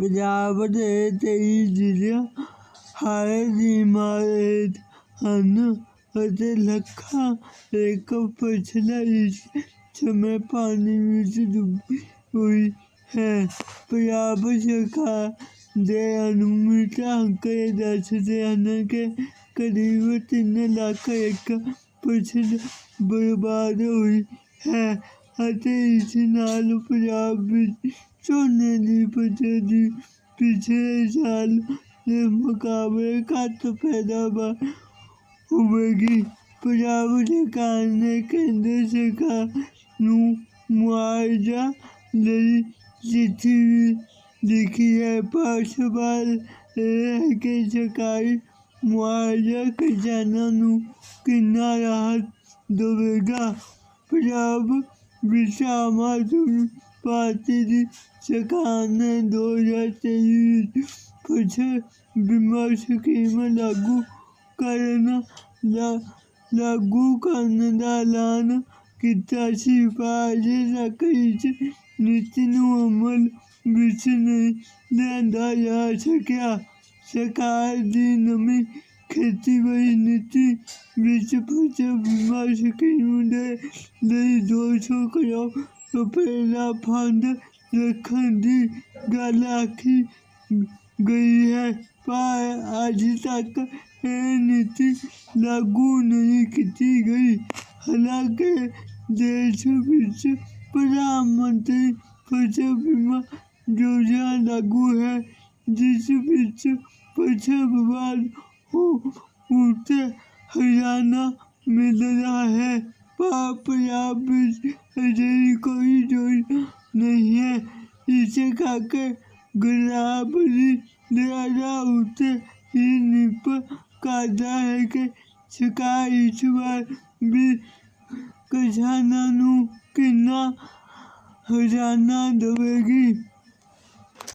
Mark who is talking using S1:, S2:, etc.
S1: ਪੰਜਾਬ ਦੇ ਤੇਈ ਜ਼ਿਲ੍ਹਿਆਂ ਹਾਰੇ ਦੀ ਮਾਰ ਹੇਠ ਹਨ ਅਤੇ ਲੱਖਾਂ ਏਕੜ ਫਸਲਾਂ ਇਸ ਸਮੇਂ ਪਾਣੀ ਵਿੱਚ ਡੁੱਬੀ ਹੋਈ ਹੈ। ਪੰਜਾਬ ਸਰਕਾਰ ਦੇ ਅਨੁਮਾਨਿਤ ਅੰਕੜੇ ਦੱਸਦੇ ਹਨ ਕਿ ਕਰੀਬ ਤਿੰਨ ਲੱਖ ਏਕੜ ਫਸਲ ਬਰਬਾਦ ਹੋਈ ਹੈ ਅਤੇ ਇਸ ਨਾਲ ਪੰਜਾਬ ਵਿੱਚ ਝੋਨੇ ਦੀ ਫਸਲ ਦੀ ਪਿਛਲੇ ਸਾਲ ਦੇ ਮੁਕਾਬਲੇ ਘੱਟ ਪੈਦਾਵਾਰ ਹੋਵੇਗੀ। ਪੰਜਾਬ ਸਰਕਾਰ ਨੇ ਕੇਂਦਰ ਸਰਕਾਰ ਨੂੰ ਮੁਆਵਜ਼ਾ ਲਈ ਚਿੱਠੀ ਵੀ ਲਿਖੀ ਹੈ। ਪਰ ਸਵਾਲ ਇਹ ਹੈ ਕਿ ਸਰਕਾਰੀ ਮੁਆਵਜ਼ਾ ਕਿਸਾਨਾਂ ਨੂੰ ਕਿੰਨਾ ਰਾਹਤ ਦੇਵੇਗਾ। ਪੰਜਾਬ ਵਿੱਚ ਆਮ ਆਦਮੀ ਪਾਰਟੀ ਦੀ ਸਰਕਾਰ ਨੇ ਦੋ ਹਜ਼ਾਰ ਤੇਈ ਵਿੱਚ ਫਸਲ ਬੀਮਾ ਸਕੀਮ ਲਾਗੂ ਕਰਨ ਦਾ ਲਾਗੂ ਕਰਨ ਦਾ ਐਲਾਨ ਕੀਤਾ ਸੀ। ਪਰ ਅਜੇ ਤੱਕ ਇਸ ਨੀਤੀ ਨੂੰ ਅਮਲ ਵਿੱਚ ਨਹੀਂ ਲਿਆਂਦਾ ਜਾ ਸਕਿਆ। ਸਰਕਾਰ ਦੀ ਨਵੀਂ ਖੇਤੀਬਾੜੀ ਨੀਤੀ ਵਿੱਚ ਫਸਲ ਬੀਮਾ ਸਕੀਮ ਦੇ ਲਈ ਦੋ ਸੌ ਕਰੋੜ ਰੁਪਏ ਦਾ ਫੰਡ ਰੱਖਣ ਦੀ ਗੱਲ ਆਖੀ ਗਈ ਹੈ ਪਰ ਅੱਜ ਤੱਕ ਇਹ ਨੀਤੀ ਲਾਗੂ ਨਹੀਂ ਕੀਤੀ ਗਈ ਹਾਲਾਂਕਿ ਦੇਸ਼ ਵਿੱਚ ਪ੍ਰਧਾਨ ਮੰਤਰੀ ਫਸਲ ਬੀਮਾ ਯੋਜਨਾ ਲਾਗੂ ਹੈ ਜਿਸ ਵਿੱਚ ਫਸਲ ਬਰਬਾਦ ਹੋ ਉੱਤੇ ਹਜ਼ਾਨਾ ਮਿਲਦਾ ਹੈ ਪਰ ਪੰਜਾਬ ਵਿੱਚ ਅਜਿਹੀ ਕੋਈ ਯੋਜਨਾ ਨਹੀਂ ਹੈ ਇਸੇ ਕਰਕੇ ਗਰੀਬੀ ਦੇ ਆਧਾਰ ਉੱਤੇ ਇਹ ਨਿਰਭਰ ਕਰਦਾ ਹੈ ਕਿ ਸਰਕਾਰ ਇਸ ਵਾਰ ਵੀ